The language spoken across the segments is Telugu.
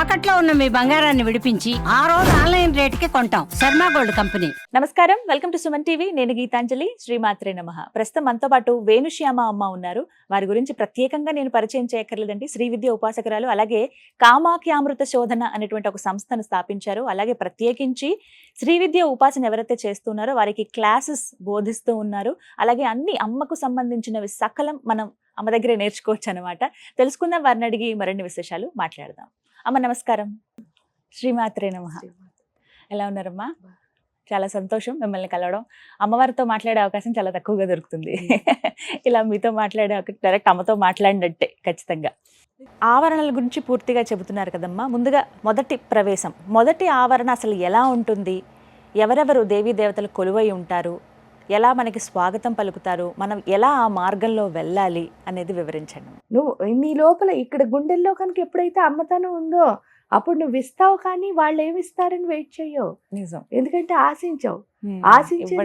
తాకట్లో ఉన్న మీ బంగారాన్ని విడిపించి ఆ రోజు ఆన్లైన్ రేటుకి కొంటాం. Sharma gold company. నమస్కారం. Welcome to Suman TV. నేను గీతాంజలి శ్రీమాత్రే నమ. ప్రస్తుతం మనతో పాటు వేణుశ్యామ అమ్మ ఉన్నారు. వారి గురించి ప్రత్యేకంగా నేను పరిచయం చేయక్కర్లేదండి. శ్రీ విద్య ఉపాసకురాలు అలాగే కామాఖ్యామృత శోధన అనేటువంటి ఒక సంస్థను స్థాపించారు. అలాగే ప్రత్యేకించి శ్రీ విద్య ఉపాసన ఎవరైతే చేస్తున్నారో వారికి క్లాసెస్ బోధిస్తూ ఉన్నారు. అలాగే అన్ని అమ్మకు సంబంధించినవి సకలం మనం అమ్మ దగ్గరే నేర్చుకోవచ్చు అనమాట తెలుసుకుందాం. వారిని అడిగి మరిన్ని విశేషాలు మాట్లాడదాం. అమ్మ నమస్కారం. శ్రీమాత్రే నమ. ఎలా ఉన్నారమ్మా? చాలా సంతోషం మిమ్మల్ని కలవడం. అమ్మవారితో మాట్లాడే అవకాశం చాలా తక్కువగా దొరుకుతుంది. ఇలా మీతో మాట్లాడే డైరెక్ట్ అమ్మతో మాట్లాడినట్టే ఖచ్చితంగా. ఆవరణల గురించి పూర్తిగా చెబుతున్నారు కదమ్మా. ముందుగా మొదటి ప్రవేశం. మొదటి ఆవరణ అసలు ఎలా ఉంటుంది? ఎవరెవరు దేవీ దేవతలు కొలువై ఉంటారు? ఎలా మనకి స్వాగతం పలుకుతారు మనం ఎలా ఆ మార్గంలో వెళ్ళాలి అనేది వివరించండి. నువ్వు నీ లోపల ఇక్కడ గుండెల్లో కనుక ఎప్పుడైతే అమ్మతనం ఉందో అప్పుడు నువ్వు ఇస్తావు కానీ వాళ్ళు ఏమి ఇస్తారని వెయిట్ చెయ్యవు నిజం. ఎందుకంటే ఆశించవు. ఆశించే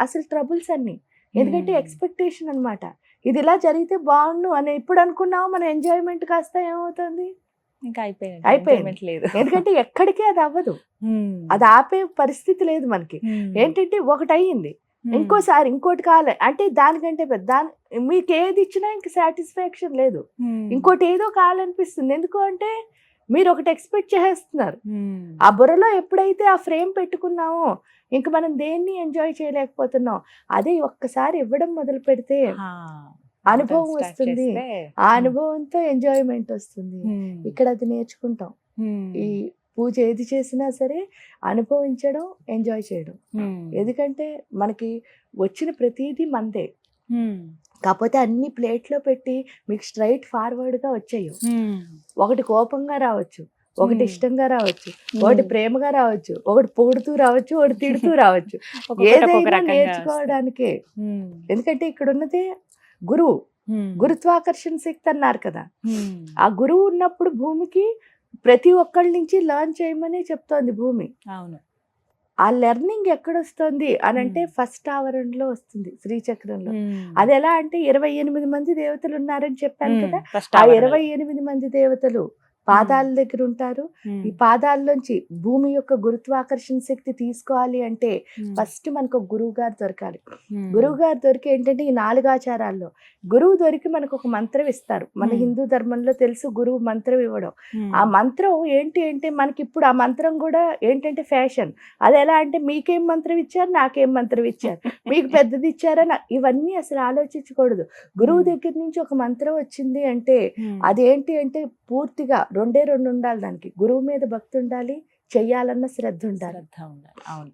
అసలు ట్రబుల్స్ అన్ని. ఎందుకంటే. ఎక్స్పెక్టేషన్ అన్నమాట. ఇది ఇలా జరిగితే బాగుండు అని ఎప్పుడు అనుకున్నావు మన ఎంజాయ్మెంట్ కాస్త ఏమవుతుంది? ఇంకా అయిపోయింది లేదు ఎందుకంటే ఎక్కడికి అది అవ్వదు. అది ఆపే పరిస్థితి లేదు మనకి. ఏంటంటే ఒకటి అయ్యింది. ఇంకోసారి ఇంకోటి కావాలి అంటే దానికంటే పెద్ద దాని మీకు ఏది ఇచ్చినా ఇంక సాటిస్ఫాక్షన్ లేదు. ఇంకోటి ఏదో కావాలనిపిస్తుంది ఎందుకు అంటే మీరు ఒకటి ఎక్స్పెక్ట్ చేస్తున్నారు. ఆ బుర్రలో ఎప్పుడైతే ఆ ఫ్రేమ్ పెట్టుకున్నామో ఇంక మనం దేన్ని ఎంజాయ్ చేయలేకపోతున్నాం అదే ఒక్కసారి ఇవ్వడం మొదలు పెడితే. అనుభవం వస్తుంది ఆ. అనుభవంతో ఎంజాయ్మెంట్ వస్తుంది. ఇక్కడ అది నేర్చుకుంటాం. ఈ పూజ ఏది చేసినా సరే అనుభవించడం ఎంజాయ్ చేయడం. ఎందుకంటే మనకి వచ్చిన ప్రతిదీ మందే. కాకపోతే అన్ని ప్లేట్లో పెట్టి మీకు స్ట్రైట్ ఫార్వర్డ్గా వచ్చాయి హ్మ్. ఒకటి కోపంగా రావచ్చు ఒకటి. ఇష్టంగా రావచ్చు ఒకటి ప్రేమగా రావచ్చు ఒకటి పొగుడుతూ రావచ్చు ఒకటి తిడుతూ రావచ్చు ఏదైనా నేర్చుకోవడానికే. ఎందుకంటే ఇక్కడ ఉన్నది గురువు. గురుత్వాకర్షణ శక్తి అన్నారు కదా. ఆ గురువు ఉన్నప్పుడు భూమికి ప్రతి ఒక్కళ్ళ నుంచి లర్న్ చేయమని చెప్తోంది భూమి అవును ఆ లెర్నింగ్ ఎక్కడొస్తుంది అని అంటే. ఫస్ట్ ఆవరణలో వస్తుంది శ్రీచక్రంలో. అది ఎలా అంటే ఇరవై ఎనిమిది మంది దేవతలు ఉన్నారని చెప్పాను. కదా ఆ. ఇరవై ఎనిమిది మంది దేవతలు పాదాల దగ్గర ఉంటారు. ఈ పాదాల్లోంచి భూమి యొక్క గురుత్వాకర్షణ శక్తి తీసుకోవాలి అంటే. ఫస్ట్ మనకు గురువు గారు దొరకాలి. గురువు గారు దొరికి ఏంటంటే ఈ నాలుగు ఆచారాల్లో గురువు దొరికి మనకు ఒక మంత్రం ఇస్తారు మన. హిందూ ధర్మంలో తెలుసు గురువు మంత్రం ఇవ్వడం. ఆ మంత్రం ఏంటి అంటే మనకి ఇప్పుడు ఆ మంత్రం కూడా ఏంటంటే ఫ్యాషన్ అది ఎలా అంటే మీకేం మంత్రం ఇచ్చారు నాకేం మంత్రం ఇచ్చారు మీకు పెద్దది ఇచ్చారా ఇవన్నీ అసలు ఆలోచించకూడదు గురువు. దగ్గర నుంచి ఒక మంత్రం వచ్చింది అంటే. అదేంటి అంటే పూర్తిగా రెండే రెండు ఉండాలి దానికి. గురువు మీద భక్తి ఉండాలి చెయ్యాలన్న శ్రద్ధ ఉండాలి. శ్రద్ధ ఉండాలి. అవును.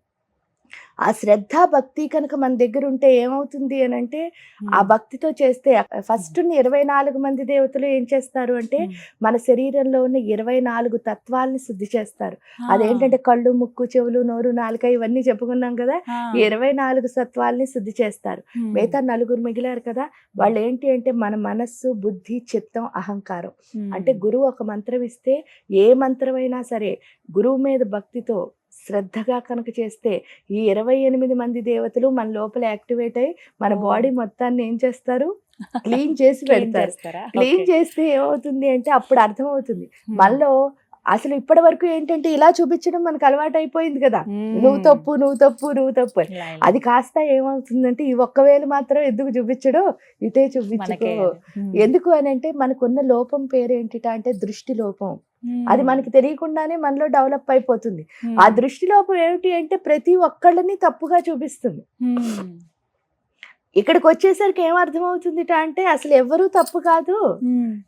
ఆ శ్రద్ధ భక్తి కనుక మన దగ్గర ఉంటే ఏమవుతుంది అని అంటే ఆ. భక్తితో చేస్తే ఫస్ట్ ఇరవై నాలుగు మంది దేవతలు ఏం చేస్తారు అంటే. మన శరీరంలో ఉన్న ఇరవై నాలుగు తత్వాలని శుద్ధి చేస్తారు. అదేంటంటే కళ్ళు ముక్కు చెవులు నోరు నాలుక ఇవన్నీ చెప్పుకున్నాం కదా ఇరవై నాలుగు సత్వాల్ని శుద్ధి చేస్తారు. మిగతా నలుగురు మిగిలారు కదా వాళ్ళు ఏంటి అంటే మన మనస్సు బుద్ధి చిత్తం అహంకారం. అంటే గురువు ఒక మంత్రం ఇస్తే ఏ మంత్రమైనా సరే గురువు మీద భక్తితో శ్రద్ధగా కనుక చేస్తే ఈ ఇరవై ఎనిమిది మంది దేవతలు మన లోపల యాక్టివేట్ అయ్యి మన. బాడీ మొత్తాన్ని ఏం చేస్తారు క్లీన్ చేసి పెడతారు? క్లీన్. చేస్తే ఏమవుతుంది అంటే అప్పుడు అర్థమవుతుంది. మనలో అసలు ఇప్పటి వరకు ఏంటంటే ఇలా చూపించడం మనకు అలవాటు అయిపోయింది కదా. నువ్వు తప్పు నువ్వు తప్పు నువ్వు తప్పు అని. అది కాస్త ఏమవుతుందంటే ఈ ఒక్క వేలు మాత్రం ఎందుకు చూపించడు ఇటే చూపించుకో. ఎందుకు అని అంటే మనకున్న లోపం పేరు ఏంటిట అంటే దృష్టి లోపం. అది మనకి తెలియకుండానే మనలో డెవలప్ అయిపోతుంది. ఆ దృష్టి లోపం ఏమిటి అంటే ప్రతి ఒక్కళ్ళని తప్పుగా చూపిస్తుంది. ఇక్కడికి వచ్చేసరికి ఏం అర్థమవుతుందిట అంటే అసలు ఎవరూ తప్పు కాదు.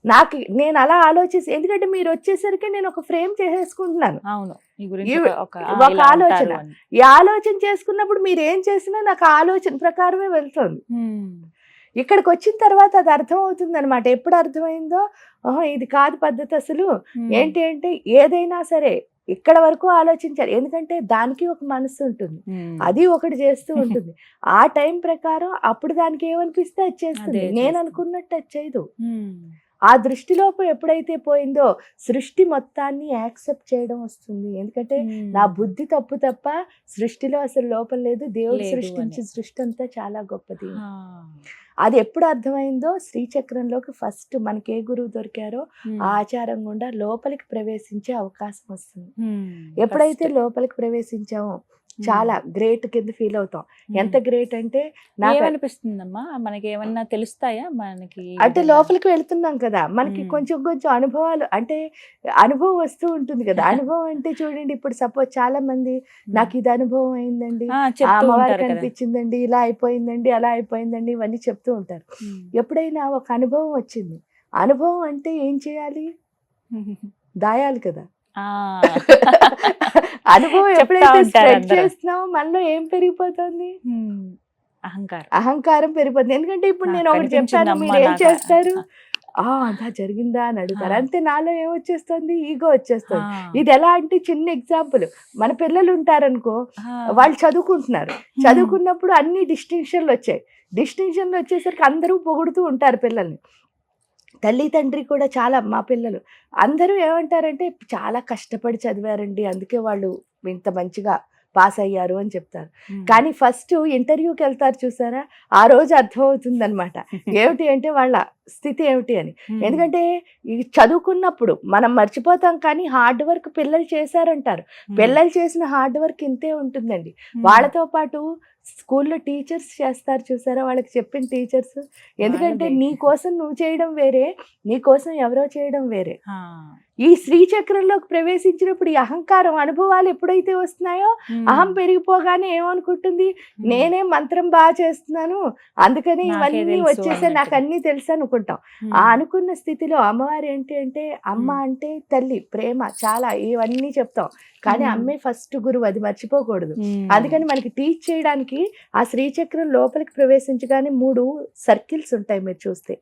నాకు నేను అలా ఆలోచిస్తే ఎందుకంటే మీరు వచ్చేసరికి నేను ఒక ఫ్రేమ్ చేసేసుకుంటున్నాను అవును ఒక- ఆలోచన. ఈ ఆలోచన చేసుకున్నప్పుడు మీరు ఏం చేసినా నాకు ఆలోచన ప్రకారమే వెళ్తుంది. ఇక్కడికి వచ్చిన తర్వాత అది అర్థం అవుతుంది అనమాట ఎప్పుడు అర్థమైందో ఇది కాదు పద్ధతి అసలు. ఏంటి అంటే ఏదైనా సరే ఇక్కడ వరకు ఆలోచించాలి ఎందుకంటే దానికి ఒక మనసు ఉంటుంది. అది ఒకటి చేస్తూ ఉంటుంది ఆ టైం ప్రకారం అప్పుడు దానికి ఏమనిపిస్తే అది చేస్తుంది నేను. అనుకున్నట్టు అది చేయదు. ఆ దృష్టిలోపం ఎప్పుడైతే పోయిందో సృష్టి మొత్తాన్ని యాక్సెప్ట్ చేయడం వస్తుంది ఎందుకంటే నా బుద్ధి తప్పు తప్ప సృష్టిలో అసలు లోపం లేదు దేవుడు సృష్టించిన. సృష్టి అంతా చాలా గొప్పది. అది ఎప్పుడు అర్థమైందో శ్రీచక్రంలోకి ఫస్ట్ మనకి ఏ గురువు దొరికారో. ఆ ఆచారం గుండా లోపలికి ప్రవేశించే అవకాశం వస్తుంది. ఎప్పుడైతే. లోపలికి ప్రవేశించామో. చాలా గ్రేట్ కింద ఫీల్ అవుతాం. ఎంత గ్రేట్ అంటే నాకు ఏమనిపిస్తుందమ్మా మనకి ఏమన్నా తెలుస్తాయా మనకి అంటే? లోపలికి వెళ్తున్నాం కదా మనకి. కొంచెం కొంచెం అనుభవాలు అంటే అనుభవం వస్తూ ఉంటుంది కదా అనుభవం అంటే చూడండి ఇప్పుడు సపోజ్ చాలా మంది. నాకు ఇది అనుభవం అయిందండి అమ్మవారికి అనిపించిందండి ఇలా అయిపోయిందండి అలా అయిపోయిందండి ఇవన్నీ చెప్తూ ఉంటారు. ఎప్పుడైనా ఒక అనుభవం వచ్చింది అనుభవం అంటే ఏం చేయాలి దాయాలి కదా. అనుభవం ఎప్పుడైతే స్ప్రెడ్. చేస్తున్నామో మనలో ఏం పెరిగిపోతుంది. అహంకారం. అహంకారం పెరిగిపోతుంది. ఎందుకంటే ఇప్పుడు నేను ఒకటి అమ్మ మీరు ఏం. చేస్తారు? ఆ. అదా జరిగిందా అని అడుగుతారు. అంతే నాలో ఏమొచ్చేస్తుంది ఈగో వచ్చేస్తుంది. ఇది ఎలా అంటే చిన్న ఎగ్జాంపుల్. మన పిల్లలు ఉంటారనుకో. వాళ్ళు చదువుకుంటున్నారు. చదువుకున్నప్పుడు అన్ని డిస్టింక్షన్లు వచ్చాయి. డిస్టింక్షన్లు వచ్చేసరికి అందరూ పొగుడుతూ ఉంటారు పిల్లల్ని. తల్లి తండ్రి కూడా చాలా మా పిల్లలు. అందరూ ఏమంటారంటే చాలా కష్టపడి చదివారండి అందుకే వాళ్ళు ఇంత మంచిగా పాస్ అయ్యారు అని చెప్తారు. కానీ ఫస్ట్ ఇంటర్వ్యూకి వెళ్తారు చూసారా? ఆ రోజు అర్థమవుతుంది అనమాట ఏమిటి అంటే వాళ్ళ స్థితి ఏమిటి అని. ఎందుకంటే ఈ చదువుకున్నప్పుడు మనం మర్చిపోతాం కానీ హార్డ్ వర్క్ పిల్లలు చేశారంటారు. పిల్లలు చేసిన హార్డ్ వర్క్ ఇంతే ఉంటుందండి. వాళ్ళతో పాటు స్కూల్లో టీచర్స్ చేస్తారు చూసారా వాళ్ళకి చెప్పిన టీచర్స్ ఎందుకంటే. నీ కోసం నువ్వు చేయడం వేరే నీ కోసం ఎవరో చేయడం వేరే. ఈ శ్రీచక్రంలోకి ప్రవేశించినప్పుడు ఈ అహంకారం అనుభవాలు ఎప్పుడైతే వస్తున్నాయో. అహం పెరిగిపోగానే ఏమనుకుంటుంది. నేనే మంత్రం బాగా చేస్తున్నాను అందుకని ఇవన్నీ వచ్చేసే నాకు. అన్ని తెలుసు అనుకుంటాం. ఆ అనుకున్న స్థితిలో అమ్మవారు ఏంటి అంటే అమ్మ మ్మ్. అంటే తల్లి ప్రేమ చాలా ఇవన్నీ చెప్తాం కానీ మ్మ్. అమ్మే ఫస్ట్ గురువు అది మర్చిపోకూడదు. అందుకని మనకి టీచ్ చేయడానికి ఆ శ్రీచక్రం లోపలికి ప్రవేశించగానే మూడు సర్కిల్స్ ఉంటాయి మీరు చూస్తే.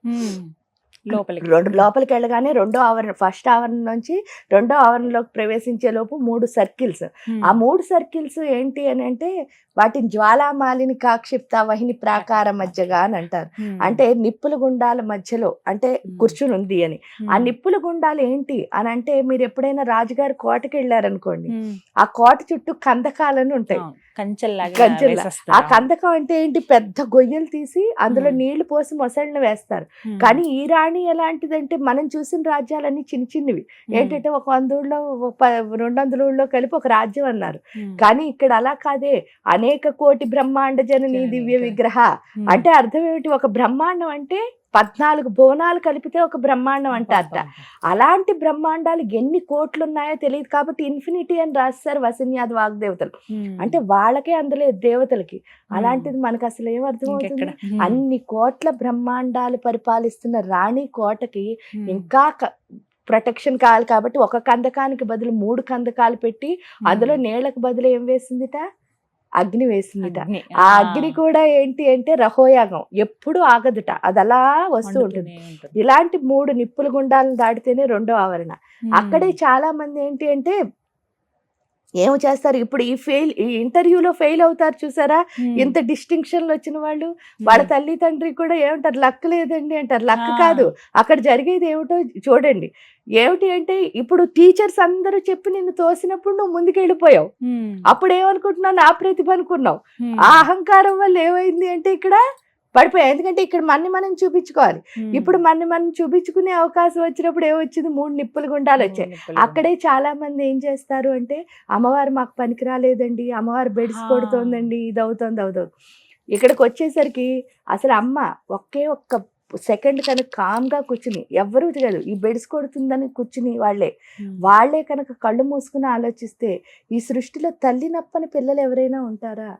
లోపలికి రెండు లోపలికి వెళ్ళగానే రెండో ఆవరణ ఫస్ట్ ఆవరణ నుంచి రెండో ఆవరణలోకి ప్రవేశించే లోపు మూడు సర్కిల్స్. ఆ మూడు సర్కిల్స్ ఏంటి అని అంటే వాటిని జ్వాలామాలిని కాక్షిప్త వహిని ప్రాకార మధ్యగా అని అంటారు. అంటే నిప్పుల గుండాల మధ్యలో అంటే. కూర్చుని ఉంది అని ఆ. నిప్పుల గుండాలు ఏంటి అని అంటే మీరు ఎప్పుడైనా రాజుగారి కోటకి వెళ్ళారనుకోండి. ఆ కోట చుట్టూ కందకాలను ఉంటాయి కంచెల్లా. ఆ కందకం అంటే ఏంటి పెద్ద గొయ్యలు తీసి అందులో. నీళ్ళు పోసి మొసళ్ళని వేస్తారు. కానీ ఈ రాణి ఎలాంటిదంటే మనం చూసిన రాజ్యాలన్నీ చిన్న చిన్నవి. ఏంటంటే ఒక వంద ఊళ్ళో రెండు వందల ఊళ్ళో కలిపి ఒక రాజ్యం అన్నారు. కానీ ఇక్కడ అలా కాదే అనేక కోటి బ్రహ్మాండ జనని దివ్య విగ్రహ. అంటే అర్థం ఏమిటి ఒక బ్రహ్మాండం అంటే పద్నాలుగు భువనాలు కలిపితే ఒక బ్రహ్మాండం అంటారట అలాంటి బ్రహ్మాండాలు ఎన్ని కోట్లు ఉన్నాయో తెలియదు కాబట్టి ఇన్ఫినిటీ అని రాస్తారు వసిన్యాద్ వాగ్దేవతలు. అంటే వాళ్ళకే అందులో దేవతలకి. అలాంటిది మనకు అసలు ఏం అర్థమవుతుంది. అన్ని కోట్ల బ్రహ్మాండాలు పరిపాలిస్తున్న రాణి కోటకి. ఇంకా ప్రొటెక్షన్ కావాలి కాబట్టి ఒక కందకానికి బదులు మూడు కందకాలు పెట్టి అందులో నీళ్ళకి బదులు ఏం వేసిందిట? అగ్ని వేసిందిట. ఆ అగ్ని కూడా ఏంటి అంటే రహోయాగం ఎప్పుడు ఆగదుట అది అలా వస్తూ ఉంటుంది. ఇలాంటి మూడు నిప్పుల గుండాలను దాటితేనే రెండో ఆవరణ. అక్కడే చాలా మంది ఏంటి అంటే ఏమి చేస్తారు ఇప్పుడు ఈ ఫెయిల్ ఈ ఇంటర్వ్యూలో ఫెయిల్ అవుతారు చూసారా. ఇంత డిస్టింక్షన్లు వచ్చిన వాళ్ళు. వాళ్ళ తల్లి తండ్రి కూడా ఏమంటారు లక్ లేదండి అంటారు లక్. కాదు అక్కడ జరిగేది ఏమిటో చూడండి ఏమిటి అంటే ఇప్పుడు టీచర్స్ అందరూ చెప్పి నిన్ను తోసినప్పుడు నువ్వు ముందుకు వెళ్ళిపోయావు. అప్పుడు ఏమనుకుంటున్నావు నా ప్రతిభ అనుకున్నావు. ఆ అహంకారం వల్ల ఏమైంది అంటే ఇక్కడ పడిపోయావు ఎందుకంటే ఇక్కడ మన్ని మనం చూపించుకోవాలి. ఇప్పుడు మన్ని మనం చూపించుకునే అవకాశం వచ్చినప్పుడు ఏమొచ్చింది? మూడు నిప్పులు గుండాలు వచ్చాయి. అక్కడే చాలా మంది ఏం చేస్తారు అంటే అమ్మవారు మాకు పనికి రాలేదండి అమ్మవారు బెడిసి. కొడుతోందండి. ఇది అవుతోంది అవుతోంది. ఇక్కడికి వచ్చేసరికి అసలు అమ్మ ఒకే ఒక్క సెకండ్ కనుక కామ్గా కూర్చుని ఎవరు కాదు ఈ బెడిసి కొడుతుందని కూర్చుని వాళ్ళే. ఉమ్. వాళ్ళే కనుక కళ్ళు మూసుకుని ఆలోచిస్తే ఈ సృష్టిలో తల్లి నప్పని పిల్లలు ఎవరైనా ఉంటారా?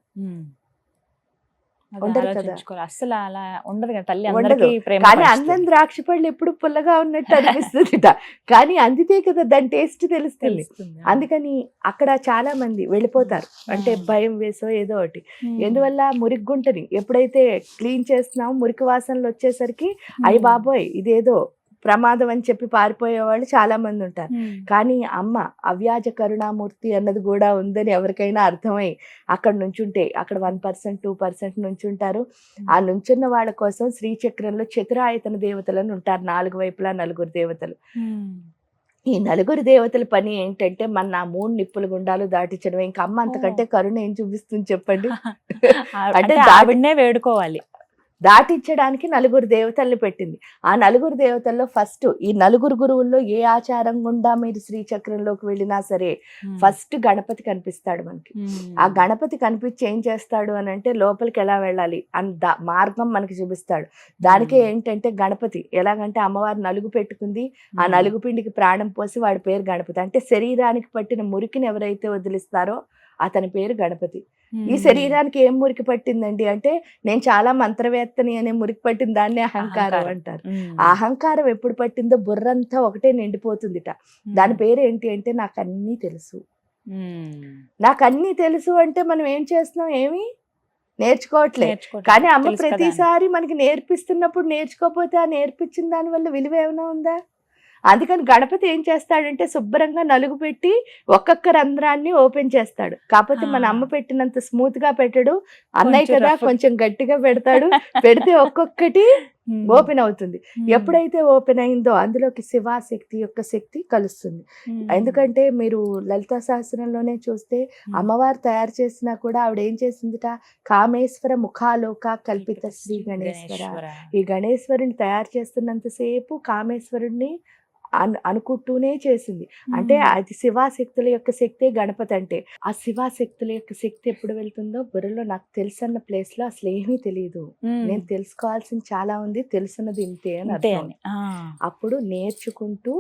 ఉండదు కదా. ఆలోచించుకోవాలి. అస్సలు అలా ఉండదు కదా తల్లి ఉండదు. కానీ. అందం ద్రాక్ష పళ్ళు ఎప్పుడు పుల్లగా ఉన్నట్టు అనిపిస్తుందిట కానీ అందితే కదా దాని టేస్ట్ తెలుస్తుంది. అందుకని అక్కడ చాలా మంది వెళ్ళిపోతారు అంటే. భయం వేసో ఏదో ఒకటి. ఎందువల్ల మురికి గుంటని ఎప్పుడైతే క్లీన్ చేస్తున్నామో మురికి వాసనలు వచ్చేసరికి. అయ్యి బాబోయ్ ఇదేదో ప్రమాదం అని చెప్పి పారిపోయే వాళ్ళు చాలా మంది ఉంటారు. కానీ అమ్మ అవ్యాజ కరుణామూర్తి అన్నది కూడా ఉందని ఎవరికైనా అర్థమై అక్కడ నుంచుంటే అక్కడ వన్ పర్సెంట్ టూ పర్సెంట్ నుంచుంటారు. ఆ నుంచున్న వాళ్ళ కోసం శ్రీచక్రంలో చతురాయతన దేవతలను ఉంటారు. నాలుగు వైపులా నలుగురు దేవతలు. ఈ నలుగురు దేవతల పని ఏంటంటే మన ఆ మూడు నిప్పుల గుండాలు దాటించడం ఇంకా అమ్మ అంతకంటే కరుణ ఏం చూపిస్తుంది చెప్పండి? అంటే ఆవిడనే వేడుకోవాలి. దాటించడానికి నలుగురు దేవతల్ని పెట్టింది ఆ నలుగురు దేవతల్లో ఫస్ట్ ఈ నలుగురు గురువుల్లో ఏ ఆచారం గుండా మీరు శ్రీచక్రంలోకి వెళ్ళినా సరే. ఫస్ట్ గణపతి కనిపిస్తాడు మనకి. ఆ గణపతి కనిపించి ఏం చేస్తాడు అని అంటే లోపలికి ఎలా వెళ్ళాలి అని దా మార్గం మనకి చూపిస్తాడు దానికే. ఏంటంటే గణపతి ఎలాగంటే అమ్మవారు నలుగు పెట్టుకుంది ఆ. నలుగు పిండికి ప్రాణం పోసి వాడి పేరు గణపతి అంటే శరీరానికి పట్టిన మురికిని ఎవరైతే వదిలిస్తారో అతని పేరు గణపతి ఈ. శరీరానికి ఏం మురికి పట్టిందండి అంటే నేను చాలా మంత్రవేత్తని అనే మురికి పట్టిన దాన్ని అహంకారం. అంటారు. ఆ అహంకారం ఎప్పుడు పట్టిందో బుర్రంతా ఒకటే నిండిపోతుందిట దాని పేరు ఏంటి అంటే నాకు అన్నీ తెలుసు. నాకు అన్నీ తెలుసు అంటే మనం ఏం చేస్తున్నాం ఏమి నేర్చుకోవట్లే. కానీ అమ్మ. ప్రతిసారి మనకి నేర్పిస్తున్నప్పుడు నేర్చుకోకపోతే ఆ నేర్పించిన దాని వల్ల విలువ ఏమైనా ఉందా అందుకని గణపతి ఏం చేస్తాడంటే శుభ్రంగా నలుగు పెట్టి ఒక్కొక్క రంధ్రాన్ని ఓపెన్ చేస్తాడు కాకపోతే మన. అమ్మ పెట్టినంత స్మూత్గా పెట్టడు అన్నయ్య కదా. కొంచెం గట్టిగా పెడతాడు పెడితే ఒక్కొక్కటి. ఓపెన్ అవుతుంది. ఎప్పుడైతే ఓపెన్ అయిందో అందులోకి శివాశక్తి యొక్క శక్తి కలుస్తుంది. ఎందుకంటే మీరు లలితా సహస్రంలోనే చూస్తే. అమ్మవారు తయారు చేసినా కూడా ఆవిడ ఏం చేసిందిట కామేశ్వర ముఖాలోక కల్పిత శ్రీ గణేశ్వర ఈ గణేశ్వరుని తయారు చేస్తున్నంతసేపు కామేశ్వరుణ్ణి అను అనుకుంటూనే చేసింది అంటే. అది శివాశక్తుల యొక్క శక్తే గణపతి అంటే ఆ శివాశక్తుల యొక్క శక్తి ఎప్పుడు వెళ్తుందో బుర్రలో నాకు తెలుసన్న ప్లేస్లో అసలు ఏమీ తెలియదు. నేను తెలుసుకోవాల్సింది చాలా ఉంది తెలుసున్నది ఇంతే అని. అప్పుడు నేర్చుకుంటూ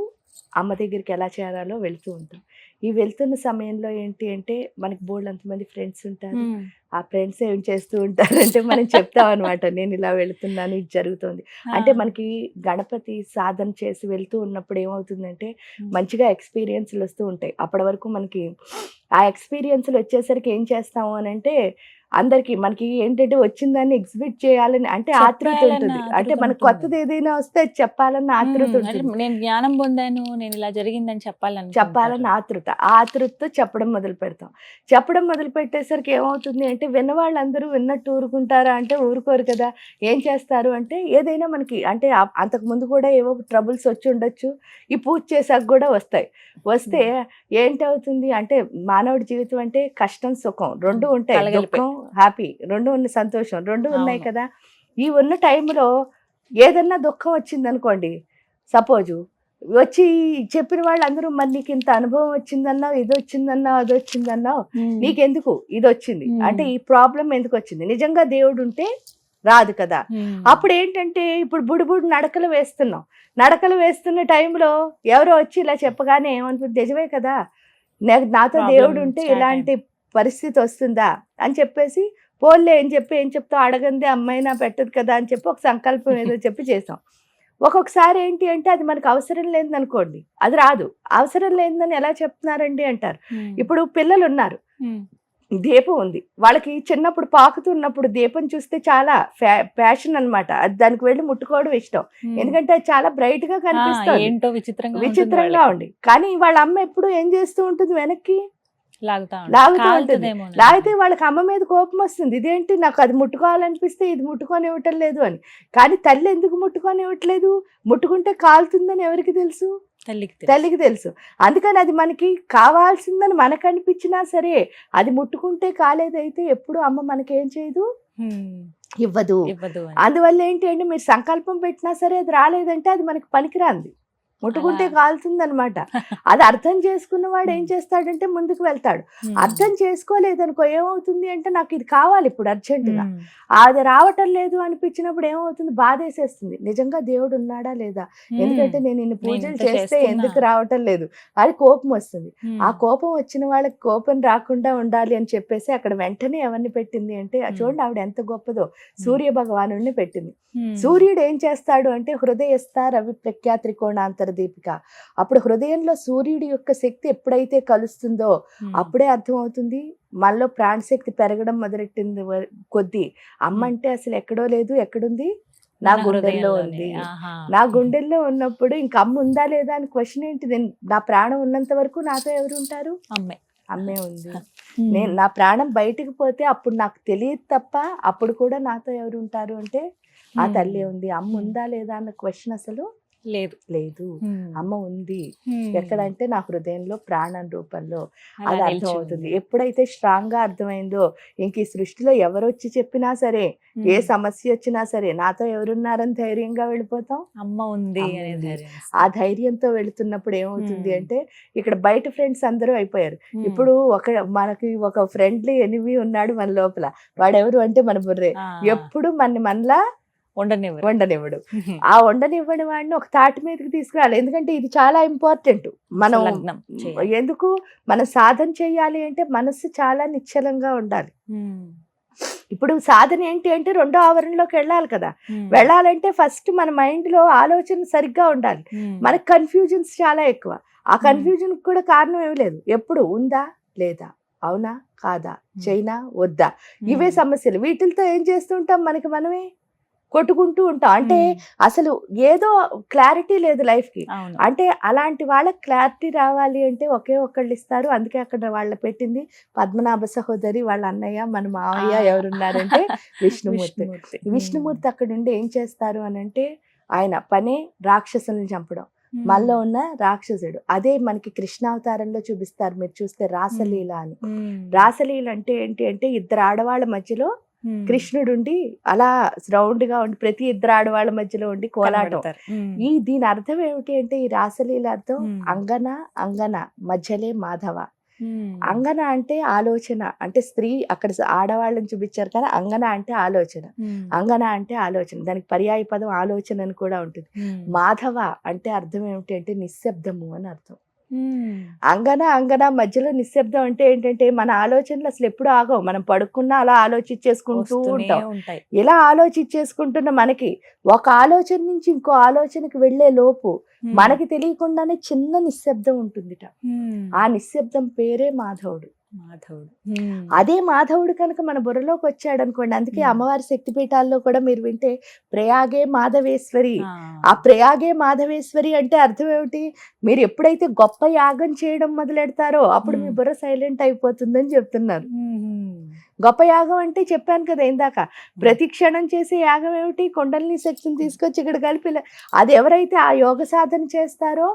అమ్మ దగ్గరికి ఎలా చేరాలో వెళ్తూ ఉంటాం ఈ వెళ్తున్న సమయంలో ఏంటి అంటే మనకి బోర్డు అంతమంది ఫ్రెండ్స్ ఉంటారు. ఆ ఫ్రెండ్స్ ఏం చేస్తూ ఉంటారంటే మనం చెప్తాం అనమాట నేను ఇలా వెళ్తున్నాను ఇది జరుగుతుంది అంటే. మనకి గణపతి సాధన చేసి వెళ్తూ ఉన్నప్పుడు ఏమవుతుందంటే. మంచిగా ఎక్స్పీరియన్స్లు వస్తూ ఉంటాయి అప్పటి వరకు మనకి ఆ ఎక్స్పీరియన్స్లు వచ్చేసరికి ఏం చేస్తాము అని అంటే అందరికి మనకి ఏంటంటే వచ్చిందాన్ని ఎగ్జిబిట్ చేయాలని అంటే ఆతృత చెప్పాలన్న ఉంటుంది. అంటే మనకు. కొత్తది ఏదైనా వస్తే చెప్పాలన్న ఆతృత ఉంటుంది. నేను జ్ఞానం పొందాను నేను ఇలా జరిగిందని చెప్పాలని చెప్పాలని ఆతృత. ఆ ఆతృతతో చెప్పడం మొదలు పెడతాం. చెప్పడం మొదలు పెట్టేసరికి ఏమవుతుంది అంటే విన్న వాళ్ళందరూ విన్నట్టు ఊరుకుంటారా అంటే ఊరుకోరు కదా. ఏం చేస్తారు అంటే ఏదైనా మనకి అంటే అంతకు ముందు కూడా ఏవో ట్రబుల్స్ వచ్చి ఉండొచ్చు. ఈ పూజ చేసాక కూడా వస్తాయి. వస్తే ఏంటవుతుంది అంటే మానవుడి జీవితం అంటే కష్టం సుఖం రెండు ఉంటాయి. దుఃఖం హ్యాపీ. రెండు ఉన్న సంతోషం. రెండు ఉన్నాయి. కదా. ఈ ఉన్న టైంలో ఏదన్నా దుఃఖం వచ్చింది అనుకోండి సపోజు వచ్చి చెప్పిన వాళ్ళందరూ మరి నీకు ఇంత అనుభవం వచ్చిందన్నావు ఇది వచ్చిందన్నావు అది వచ్చిందన్నావు నీకెందుకు? ఇది వచ్చింది. అంటే ఈ ప్రాబ్లం ఎందుకు వచ్చింది? నిజంగా దేవుడు ఉంటే రాదు కదా. అప్పుడు ఏంటంటే ఇప్పుడు బుడిబుడి నడకలు వేస్తున్నాం. నడకలు వేస్తున్న టైంలో ఎవరో వచ్చి ఇలా చెప్పగానే ఏమనుకుంటుంది నిజమే కదా. నాతో దేవుడు ఉంటే ఇలాంటి పరిస్థితి వస్తుందా? అని చెప్పేసి పోన్లే ఏం చెప్పి ఏం చెప్తావు అడగంది అమ్మాయినా పెట్టదు కదా అని చెప్పి ఒక సంకల్పం ఏదో చెప్పి చేసాం. ఒక్కొక్కసారి ఏంటి అంటే అది మనకు అవసరం లేదని అనుకోండి అది రాదు. అవసరం లేదని ఎలా చెప్తున్నారండి అంటారు. ఇప్పుడు పిల్లలు ఉన్నారు దీపం ఉంది. వాళ్ళకి చిన్నప్పుడు పాకుతున్నప్పుడు దీపం చూస్తే చాలా ప్యాషన్ అన్నమాట. అది దానికి వెళ్ళి ముట్టుకోవడం ఇష్టం. ఎందుకంటే అది చాలా బ్రైట్గా కనిపిస్తుంది. విచిత్రంగా. ఉంది కానీ వాళ్ళ అమ్మ ఎప్పుడు ఏం చేస్తూ ఉంటుంది వెనక్కి? లాగుతా. లాగుతూ వాళ్ళకి అమ్మ మీద కోపం వస్తుంది. ఇదేంటి? నాకు అది ముట్టుకోవాలనిపిస్తే ఇది ముట్టుకొని ఇవ్వటం లేదు అని. కానీ తల్లి ఎందుకు ముట్టుకొని ఇవ్వట్లేదు ముట్టుకుంటే కాలుతుందని ఎవరికి తెలుసు? తల్లికి తెలుసు. తల్లికి తెలుసు. అందుకని అది మనకి కావాల్సిందని మనకు అనిపించినా సరే అది ముట్టుకుంటే కాలేదైతే ఎప్పుడు అమ్మ మనకేం చేయదు. ఇవ్వదు. అందువల్ల ఏంటి అంటే మీరు సంకల్పం పెట్టినా సరే అది రాలేదంటే అది మనకి పనికిరాంది. ముట్టుకుంటే అలా. కాలుతుంది అనమాట అది అర్థం చేసుకున్న వాడు ఏం చేస్తాడంటే ముందుకు వెళ్తాడు. అర్థం చేసుకోలేదనుకో ఏమవుతుంది అంటే నాకు ఇది కావాలి ఇప్పుడు అర్జెంటుగా. అది రావటం లేదు అనిపించినప్పుడు ఏమవుతుంది బాధేసేస్తుంది నిజంగా దేవుడు ఉన్నాడా లేదా ఎందుకంటే నేను ఇన్ని పూజలు చేస్తే. ఎందుకు రావటం లేదు అది కోపం వస్తుంది. ఆ కోపం వచ్చిన వాళ్ళకి కోపం రాకుండా ఉండాలి అని చెప్పేసి అక్కడ వెంటనే ఎవరిని పెట్టింది అంటే. చూడండి ఆవిడ ఎంత గొప్పదో సూర్య భగవానుడిని పెట్టింది. సూర్యుడు ఏం చేస్తాడు అంటే హృదయస్థ రవి ప్రఖ్యా త్రికోణాంతర దీపిక అప్పుడు హృదయంలో సూర్యుడి యొక్క శక్తి ఎప్పుడైతే కలుస్తుందో. అప్పుడే అర్థమవుతుంది మనలో ప్రాణశక్తి పెరగడం మొదలెట్టింది కొద్దీ అమ్మ. అంటే అసలు ఎక్కడో లేదు ఎక్కడుంది నా నా గుండెల్లో. ఉంది. నా గుండెల్లో ఉన్నప్పుడు ఇంక అమ్మ ఉందా లేదా అని క్వశ్చన్ ఏంటి నా ప్రాణం ఉన్నంత వరకు నాతో ఎవరు ఉంటారు అమ్మే అమ్మే ఉంది. నేను నా ప్రాణం బయటికి పోతే అప్పుడు నాకు తెలియదు తప్ప అప్పుడు కూడా నాతో ఎవరు ఉంటారు అంటే ఆ. తల్లి ఉంది అమ్మ ఉందా లేదా అన్న క్వశ్చన్ అసలు లేదు లేదు. అమ్మ ఉంది. ఎక్కడంటే నా హృదయంలో ప్రాణం రూపంలో అది నిలిచి అర్థమవుతుంది ఉంది. ఎప్పుడైతే స్ట్రాంగ్గా అర్థమైందో ఇంక ఈ సృష్టిలో ఎవరు వచ్చి చెప్పినా సరే ఏ. సమస్య వచ్చినా సరే నాతో ఎవరున్నారని ధైర్యంగా వెళ్ళిపోతాం అమ్మ ఉంది ఆ ధైర్యంతో వెళుతున్నప్పుడు ఏమవుతుంది. అంటే ఇక్కడ బయట ఫ్రెండ్స్ అందరూ అయిపోయారు. ఇప్పుడు ఒక మనకి ఒక ఫ్రెండ్లీ ఎనిమి ఉన్నాడు మన లోపల వాడెవరు అంటే మన బుర్రే ఎప్పుడు మన మనలా ఉండనివ్వరు వండనివ్వడు. ఆ వండనివ్వని వాడిని ఒక తాటి మీదకి తీసుకురాలి. ఎందుకంటే ఇది చాలా ఇంపార్టెంట్. మనం. ఎందుకు? మనం సాధన చేయాలి అంటే మనసు చాలా నిశ్చలంగా ఉండాలి. ఇప్పుడు సాధన ఏంటి అంటే రెండో ఆవరణలోకి వెళ్ళాలి కదా. వెళ్ళాలంటే ఫస్ట్ మన మైండ్లో ఆలోచన సరిగ్గా ఉండాలి. మనకి కన్ఫ్యూజన్స్ చాలా ఎక్కువ. ఆ కన్ఫ్యూజన్ కూడా కారణం ఏమి లేదు. ఎప్పుడు? ఉందా? లేదా? అవునా? కాదా? చైనా వద్దా? ఇవే. సమస్యలు. వీటితో ఏం చేస్తుంటాం మనకి మనమే? కొట్టుకుంటూ ఉంటాం అంటే. అసలు ఏదో క్లారిటీ లేదు లైఫ్కి అంటే అలాంటి వాళ్ళకి క్లారిటీ రావాలి అంటే ఒకే ఒక్కళ్ళు ఇస్తారు అందుకే అక్కడ వాళ్ళ పెట్టింది పద్మనాభ సహోదరి వాళ్ళ అన్నయ్య మన మావయ్య. ఎవరున్నారంటే విష్ణుమూర్తి విష్ణుమూర్తి అక్కడ ఉండి ఏం చేస్తారు అని అంటే ఆయన పనే రాక్షసుల్ని చంపడం. మనలో ఉన్న రాక్షసుడు అదే మనకి కృష్ణావతారంలో చూపిస్తారు మీరు చూస్తే రాసలీల అని. రాసలీల అంటే ఏంటి అంటే ఇద్దరు ఆడవాళ్ళ మధ్యలో. కృష్ణుడు ఉండి అలా రౌండ్గా ఉండి ప్రతి ఇద్దరు ఆడవాళ్ళ మధ్యలో ఉండి కోలాటం. ఈ దీని అర్థం ఏమిటి అంటే ఈ రాసలీల అర్థం. అంగన అంగన మధ్యలే మాధవ. అంగన అంటే ఆలోచన అంటే స్త్రీ అక్కడ ఆడవాళ్ళని చూపించారు కానీ అంగన అంటే ఆలోచన. అంగన అంటే ఆలోచన దానికి పర్యాయ పదం ఆలోచన అని కూడా ఉంటుంది. మాధవ అంటే అర్థం ఏమిటి అంటే నిశ్శబ్దము అని అర్థం. అంగన అంగన మధ్యలో నిశ్శబ్దం అంటే ఏంటంటే మన ఆలోచనలు అసలు ఎప్పుడు ఆగవు. మనం పడుకున్నా అలా ఆలోచించేసుకుంటూ ఉంటాం. ఇలా ఆలోచించేసుకుంటున్న మనకి ఒక ఆలోచన నుంచి ఇంకో ఆలోచనకి వెళ్ళే లోపు. మనకి తెలియకుండానే చిన్న నిశ్శబ్దం ఉంటుందిట. ఆ నిశ్శబ్దం పేరే మాధవుడు. మాధవుడు. అదే మాధవుడు కనుక మన బుర్రలోకి వచ్చాడు అనుకోండి అందుకే. అమ్మవారి శక్తిపీఠాల్లో కూడా మీరు వింటే ప్రయాగే మాధవేశ్వరి ఆ. ప్రయాగే మాధవేశ్వరి అంటే అర్థం ఏమిటి మీరు ఎప్పుడైతే గొప్ప యాగం చేయడం మొదలెడతారో అప్పుడు మీ. బుర్ర సైలెంట్ అయిపోతుందని చెప్తున్నారు. గొప్ప యాగం అంటే చెప్పాను కదా ఇందాక. ప్రతి క్షణం చేసే యాగం ఏమిటి? కొండల్ని శక్తిని తీసుకొచ్చి ఇక్కడ కలిపి అది ఎవరైతే ఆ యోగ సాధన చేస్తారో.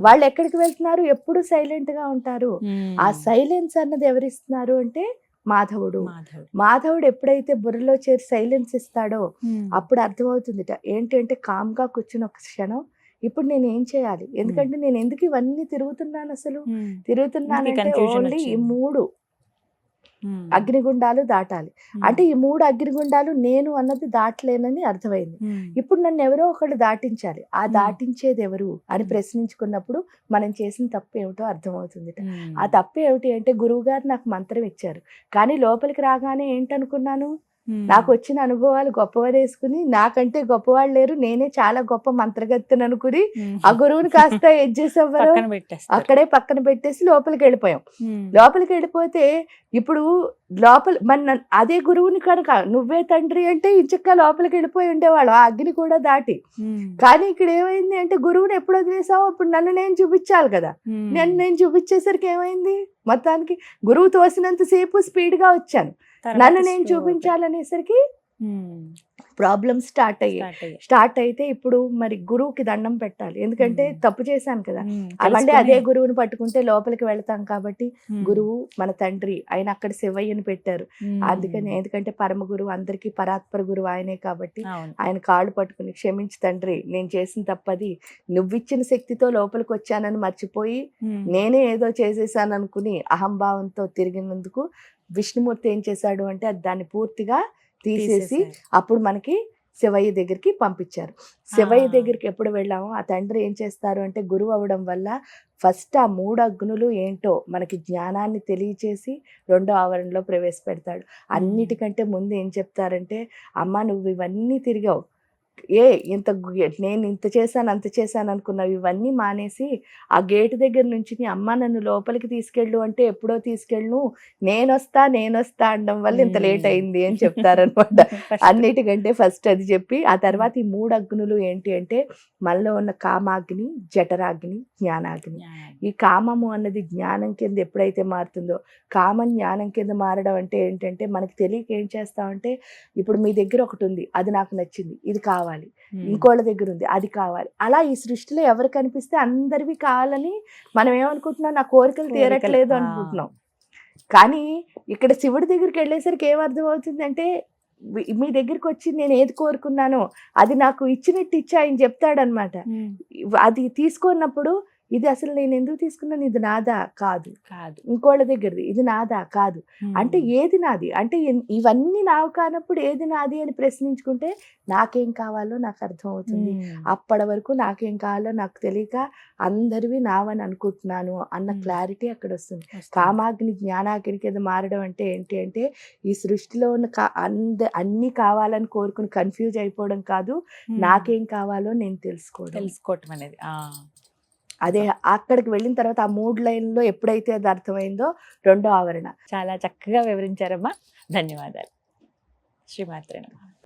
వాళ్ళు ఎక్కడికి వెళ్తున్నారు? ఎప్పుడు సైలెంట్గా ఉంటారు. ఆ సైలెన్స్ అన్నది ఎవరిస్తున్నారు అంటే మాధవుడు. మాధవుడు. ఎప్పుడైతే బుర్రలో చేరి సైలెన్స్ ఇస్తాడో. అప్పుడు అర్థమవుతుందిట. ఏంటంటే కామ్గా కూర్చుని ఒక క్షణం ఇప్పుడు నేను ఏం చేయాలి? ఎందుకంటే నేను ఎందుకు ఇవన్నీ తిరుగుతున్నాను అసలు? confusion ఓన్లీ ఈ. మూడు. అగ్నిగుండాలు దాటాలి. అంటే ఈ మూడు అగ్నిగుండాలు నేను అన్నది దాటలేనని అర్థమైంది. ఇప్పుడు నన్ను ఎవరో ఒకళ్ళు దాటించాలి ఆ. దాటించేది ఎవరు అని. ప్రశ్నించుకున్నప్పుడు మనం చేసిన తప్పు ఏమిటో అర్థమవుతుంది. ఆ తప్పు ఏమిటి అంటే గురువు గారు నాకు మంత్రం ఇచ్చారు కానీ లోపలికి రాగానే ఏంటనుకున్నాను. నాకు వచ్చిన అనుభవాలు గొప్పవారేసుకుని నాకంటే గొప్పవాళ్ళు లేరు. నేనే చాలా గొప్ప మంత్రగత్తెను అనుకుని. ఆ గురువుని కాస్త ఎడ్ చేసేవారు అక్కడే పక్కన పెట్టేసి లోపలికి వెళ్ళిపోయాం. లోపలికి వెళ్ళిపోతే ఇప్పుడు లోపల మన అదే గురువుని కనుక నువ్వే తండ్రి అంటే ఇంచక్క లోపలికి వెళ్ళిపోయి ఉండేవాడు ఆ అగ్ని కూడా దాటి. కానీ ఇక్కడ ఏమైంది అంటే గురువుని ఎప్పుడు వదిలేసావు అప్పుడు నన్ను నేను చూపించాలి కదా. ఉమ్. నేను చూపించేసరికి ఏమైంది? మొత్తానికి గురువు తోసినంత సేపు స్పీడ్గా వచ్చాను. నన్ను నేను చూపించాలనేసరికి ఉమ్. ప్రాబ్లమ్ స్టార్ట్ అయ్యాయి అయ్యాయి. స్టార్ట్ అయితే ఇప్పుడు మరి గురువుకి దండం పెట్టాలి ఎందుకంటే. తప్పు చేశాను కదా తెలుసుకొని- అదే గురువుని పట్టుకుంటే లోపలికి వెళ్తాం కాబట్టి. గురువు మన తండ్రి ఆయన అక్కడ శివయ్యని పెట్టారు. అందుకని ఎందుకంటే పరమ గురువు అందరికీ పరాత్పర గురువు ఆయనే కాబట్టి ఆయన కాళ్ళు పట్టుకుని క్షమించి తండ్రి నేను చేసిన తప్పది నువ్విచ్చిన శక్తితో లోపలికి వచ్చానని మర్చిపోయి. నేనే ఏదో చేసేసాను అనుకుని అహంభావంతో తిరిగినందుకు విష్ణుమూర్తి ఏం చేశాడు అంటే అది దాన్ని పూర్తిగా తీసేసి. అప్పుడు మనకి శివయ్య దగ్గరికి పంపించారు. శివయ్య. దగ్గరికి ఎప్పుడు వెళ్ళామో? ఆ తండ్రి ఏం చేస్తారు అంటే గురువు అవ్వడం వల్ల ఫస్ట్ ఆ మూడు అగ్నులు ఏంటో మనకి జ్ఞానాన్ని తెలియచేసి రెండో ఆవరణలో ప్రవేశపెడతాడు. అన్నిటికంటే ముందు ఏం చెప్తారంటే అమ్మ నువ్వు ఇవన్నీ తిరిగావు. ఏ ఇంత నేను ఇంత చేశాను అంత చేశాను అనుకున్నావు. ఇవన్నీ మానేసి ఆ గేటు దగ్గర నుంచి నీ అమ్మ నన్ను లోపలికి తీసుకెళ్ళు అంటే ఎప్పుడో తీసుకెళ్ళు నేనొస్తా నేనొస్తా అనడం వల్ల ఇంత లేట్ అయింది అని చెప్తారనమాట. అన్నిటికంటే ఫస్ట్ అది చెప్పి ఆ తర్వాత ఈ మూడు అగ్నులు ఏంటి అంటే మనలో ఉన్న కామాగ్ని జఠరాగ్ని జ్ఞానాగ్ని. ఈ కామము అన్నది జ్ఞానం కింద ఎప్పుడైతే మారుతుందో కామం జ్ఞానం కింద మారడం అంటే ఏంటంటే మనకి తెలియక ఏం చేస్తామంటే ఇప్పుడు మీ దగ్గర ఒకటి ఉంది అది నాకు నచ్చింది ఇది కావాలి. ఇంకోళ్ళ దగ్గర ఉంది అది కావాలి. అలా ఈ సృష్టిలో ఎవరు కనిపిస్తే అందరివి కావాలని మనం ఏమనుకుంటున్నాం నా కోరికలు తీరట్లేదు. అనుకుంటున్నాం. కానీ ఇక్కడ శివుడి దగ్గరికి వెళ్ళేసరికి ఏమర్థం అవుతుందంటే మీ దగ్గరికి వచ్చి నేను ఏది కోరుకున్నానో అది నాకు ఇచ్చినట్టు ఇచ్చి ఆయన చెప్తాడనమాట అది తీసుకున్నప్పుడు ఇది అసలు నేను ఎందుకు తీసుకున్నాను? ఇది నాదా? కాదు. కాదు. ఇంకోళ్ళ దగ్గరది. ఇది నాదా? కాదు. అంటే ఏది నాది? అంటే ఇవన్నీ నావు కానప్పుడు ఏది నాది అని ప్రశ్నించుకుంటే నాకేం కావాలో నాకు అర్థం అవుతుంది అప్పటి వరకు నాకేం కావాలో నాకు తెలియక అందరివి నావని అనుకుంటున్నాను అన్న. క్లారిటీ అక్కడ వస్తుంది. కామాగ్ని జ్ఞానాగ్ని కింద మారడం అంటే ఏంటి అంటే ఈ సృష్టిలో ఉన్న కా- అంద అన్ని కావాలని కోరుకుని కన్ఫ్యూజ్ అయిపోవడం కాదు. నాకేం కావాలో నేను తెలుసుకోవడం. తెలుసుకోవటం అనేది. అదే అక్కడికి వెళ్ళిన తర్వాత ఆ మూడు లైన్లో ఎప్పుడైతే అది అర్థమైందో రెండో ఆవరణ. చాలా చక్కగా వివరించారమ్మా. ధన్యవాదాలు. శ్రీమాత్రే నమః.